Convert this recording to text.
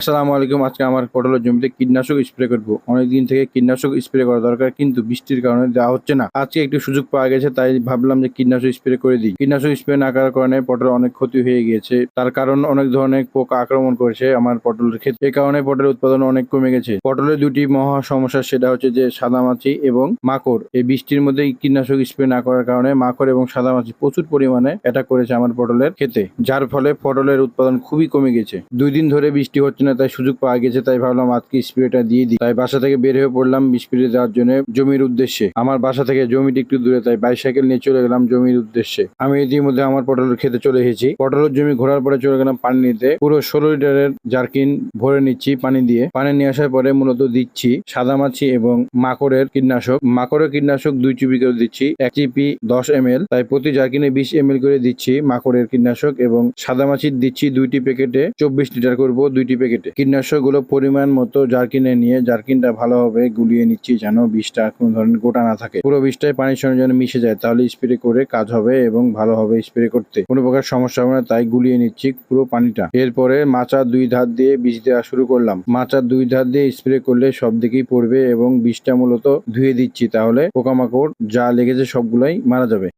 আসসালামু আলাইকুম। আজকে আমার পটলের জমিতে কীটনাশক স্প্রে করব। অনেকদিন থেকে কীটনাশক স্প্রে করা দরকার, কিন্তু বৃষ্টির কারণে দেওয়া হচ্ছে না। আজকে একটু সুযোগ পাওয়া গেছে, তাই ভাবলাম যে কীটনাশক স্প্রে করে দিই। কীটনাশক স্প্রে না করার কারণে পটল অনেক ক্ষতি হয়ে গিয়েছে। তার কারণ অনেক ধরনের পোকা আক্রমণ করেছে আমার পটলের ক্ষেত্রে এই কারণে পটলের উৎপাদন অনেক কমে গেছে। পটলের দুটি মহা সমস্যা, সেটা হচ্ছে যে সাদামাছি এবং মাকড়। এই বৃষ্টির মধ্যে কীটনাশক স্প্রে না করার কারণে মাকড় এবং সাদামাছি প্রচুর পরিমাণে অ্যাটাক করেছে আমার পটলের ক্ষেতে, যার ফলে পটলের উৎপাদন খুবই কমে গেছে। দুই দিন ধরে বৃষ্টি হচ্ছে না তাই সুযোগ পাওয়া গেছে, তাই ভাবলাম আজকে স্প্রেটা দিয়ে দিই। তাই বাসা থেকে বের হয়ে পড়লাম স্প্রে দেওয়ার জন্য জমির উদ্দেশ্যে। আমার বাসা থেকে জমিটি একটু দূরে, তাই বাইসাইকেল নিয়ে চলে গেলাম জমির উদ্দেশ্যে। আমি ইতিমধ্যে আমার পটলের খেতে চলে এসেছি। পটলের জমি ঘোরার পরে চলে গেলাম পানি নিতে। পুরো ষোলো লিটারের জার্কিন ভরে নিচ্ছি পানি দিয়ে। পানি নিয়ে আসার পরে মূলত দিচ্ছি সাদা মাছি এবং মাকড়ের কীটনাশক। মাকড়ের কীটনাশক দুই চিপি করে দিচ্ছি, এক চিপি দশ এম তাই প্রতি জার্কিনে বিশ এম করে দিচ্ছি মাকড়ের কীটনাশক এবং সাদামাছির দিচ্ছি দুইটি প্যাকেটে। চব্বিশ লিটার করব, দুইটি প্যাকেটে। কীটনাশকগুলো পরিমাণ মতো জার্কিনে নিয়ে জারকিনটা ভালোভাবে গুলিয়ে নিচ্ছি যেন বিষটা কোনো ধরনের গোটা না থাকে। পুরো বিষটাই পানির সঙ্গে যেন মিশে যায়, তাহলে স্প্রে করে কাজ হবে এবং ভালো হবে স্প্রে করতে। কোনো প্রকার সমস্যা হবে না, তাই গুলিয়ে নিচ্ছি পুরো পানিটা। এরপরে মাচার দুই ধার দিয়ে বীজ দেওয়া শুরু করলাম। মাচার দুই ধার দিয়ে স্প্রে করলে সব দিকেই পড়বে এবং বিষটা মূলত ধুয়ে দিচ্ছি, তাহলে পোকামাকড় যা লেগেছে সবগুলাই মারা যাবে।